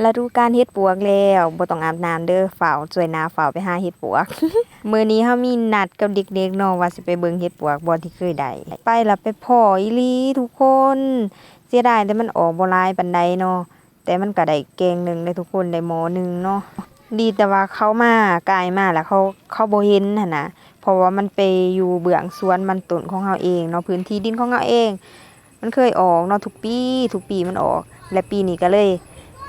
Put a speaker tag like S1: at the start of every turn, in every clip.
S1: ฤดูการเฮ็ดปวกแล้วบ่ต้องอาบน้ำเด้อฝ้าวช่วยหน้าฝ้าวไปหาเฮ็ดปวก มื้อนี้เฮามีนัดกับเด็กๆเนาะว่าสิไปเบิ่งเฮ็ดปวกบ่ที่เคยได้ไปล้วไปพ้ออีหลีทุกคน เสียดายแต่มันออกบ่หลายปานใดเนาะแต่มันก็ได้แกงหนึงได้ทุกคนได้หมอหนึงเนาะดีแต่ว่าเขามากายมาแล้วเขาเขาบ่เห็นหั่นน่ะเพราะว่ามันไปอยู่เบื้องสวนมันต้นของเฮาเองเนาะพื้นที่ดินของเฮาเอง มันเคยออกเนาะทุกปีทุกปีมันออก และปีนี้ก็เลย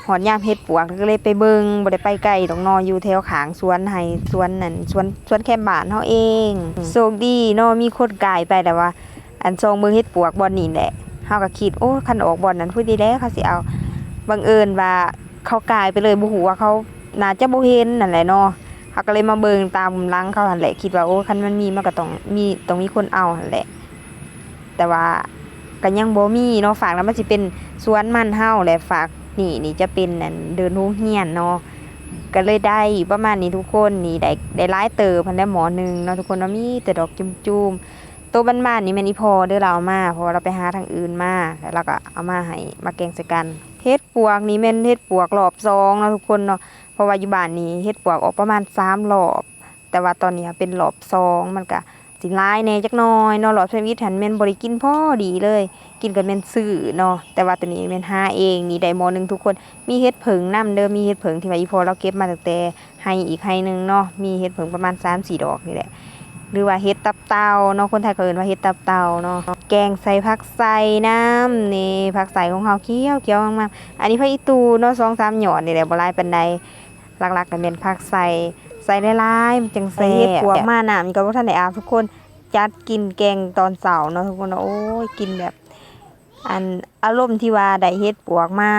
S1: หอดยามเฮ็ดปวกก็เลยไปเบิงบ่ได้ไปไกลดอกเนออยู่แถวข้างสวนให้สวนนั่นสวนสวนแคมบ้านเฮาเองโชคดีเนาะมีคนกายไปแต่ว่า อันซองเบิ่งเฮ็ดปวกบ่อนนี้แหละเฮาก็คิดโอ้คันออกบ่อนนั้นพูดดีแล้วเขาสิเอาบังเอิญว่าเขากายไปเลยบ่ฮู้ว่าเขาน่าจะบ่เห็นนั่นแหละเนาะเขาก็เลยมาเบิ่งตามหลังเขาหั่นแหละคิดว่าโอ้คันมันมีมันก็ต้องมีต้องมีคนเอาหั่นแหละ แต่ว่าก็ยังบ่มีเนาะฝากแล้วมันสิเป็นสวนมันเฮาแหละฝาก นี่นี่จะเป็นนั่นเดินโรงเรียนเนาะก็เลยได้ประมาณนี้ทุกคนนี่ได้ได้หลายเติบพันได้หมอหนึ่งเนาะทุกคนเนาะมีแต่ดอกจุ่มๆตัวบ้านๆนี่แม่นอีพอเด้อเราเอามาเพราะเราไปหาทางอื่นมาแล้วเราก็เอามาให้มาแกงใส่กันเฮ็ดปวกนี่แม่นเฮ็ดปวกรอบสองเนาะทุกคนเนาะเพราะว่าอยู่บ้านนี้เฮ็ดปวกออกประมาณสามรอบ แต่ว่าตอนนี้เป็นรอบสองมันก็ สิหลายแน่จักน่อยเนาะรอบเทวิตหันแม่นบ่ได้กินพอดีเลย กินกันแม่นซื้อเนาะแต่ว่าตัวนี้แม่นหาเองนี่ได้หมอหนึงทุกคนมีเฮ็ดเผิงนํเด้อมีเฮ็ดเผิงที่ว่าอีพอเราเก็บมาตั้งแต่ให้อีกให้หนึงเนาะมีเฮ็ดเผิงประมาณ3-4ดอกนี่แหละหรือว่าเฮ็ดตับเตาเนาะคนไทยก็เอิ้นว่าเฮ็ดตับเตาเนาะแกงใส่ผักใส่น้ำนี่ผักใส่ของเฮาเคี้ยวเคี้ยวมากๆอันนี้ผักอีตูเนาะ2-3หยอดนี่แหละบ่หลายปานใดหลักๆก็เป็นผักใส่ ใส่หลายๆมันจังแซ่บเฮดปวกมาน้ำนี่ก็บ่ทันได้อาบทุกคนจัดกินแกงตอนเสาร์เนาะทุกคนนะโอ้ยกินแบบ อันอารมณ์ที่ว่าได้เฮ็ดปวกมา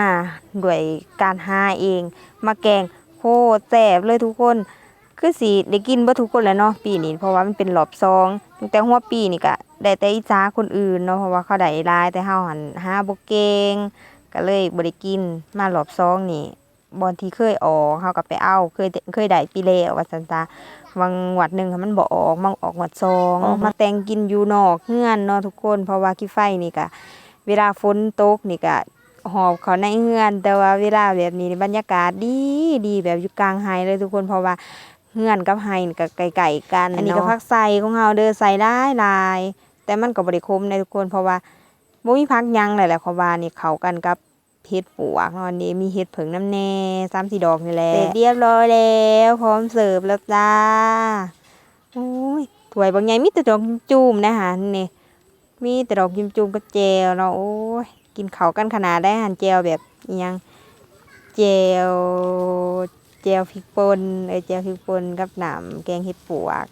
S1: ด้วยการหาเอง มาแกงโคตรแซ่บเลยทุกคนคือสิได้กินบ่ทุกคนแล้วเนาะปีนี้เพราะว่ามันเป็นรอบสองตั้งแต่หัวปีนี่ก็ได้แต่อิจฉาคนอื่นเนาะเพราะว่าเขาได้หลายแต่เฮาหันหาบ่เก่งก็เลยบ่ได้กินมารอบสองนี่ บอนที่เคยออกเฮาก็ไปเอาเคยเคยได้ปีแล้วว่าซั่นซะบางงวดหนึ่งค่ะมันบ่ออกมันออกงวดสองมาแต่งกินอยู่นอกเฮือนเนาะทุกคนเพราะว่าขี้ไฟนี่ก็เวลาฝนตกนี่ก็หอบเขาในเฮือน แต่ว่าเวลาแบบนี้บรรยากาศดีดีแบบอยู่กลางไฮเลยทุกคนเพราะว่าเฮือนกับไฮนี่ก็ไกลๆกันอันนี้ก็ผักใส่ของเฮาเด้อใส่ได้หลาย แต่มันก็บ่ได้คมนะทุกคนเพราะว่าบ่มีผักหยังเลยแหละเพราะว่านี่เข้ากันกับ เฮ็ดปวกเนาะอันนี้มีเฮ็ดเผิงน้ำแน่3-4ดอกนี่แหละเสร็จเรียบร้อยแล้ว พร้อมเสิร์ฟแล้วจ้าโอ้ยถวยบางใหญ่มีแต่ดอกจุ่มนะฮะนี่มีแต่ดอกจุ่มๆกับแจวเนาะโอ้ยกินเขากันขนาดได้หันแจวแบบอิหยังแจวแจวพริกป่นเอ้แจวพริกป่นกับหนำแกงเห็ดปวก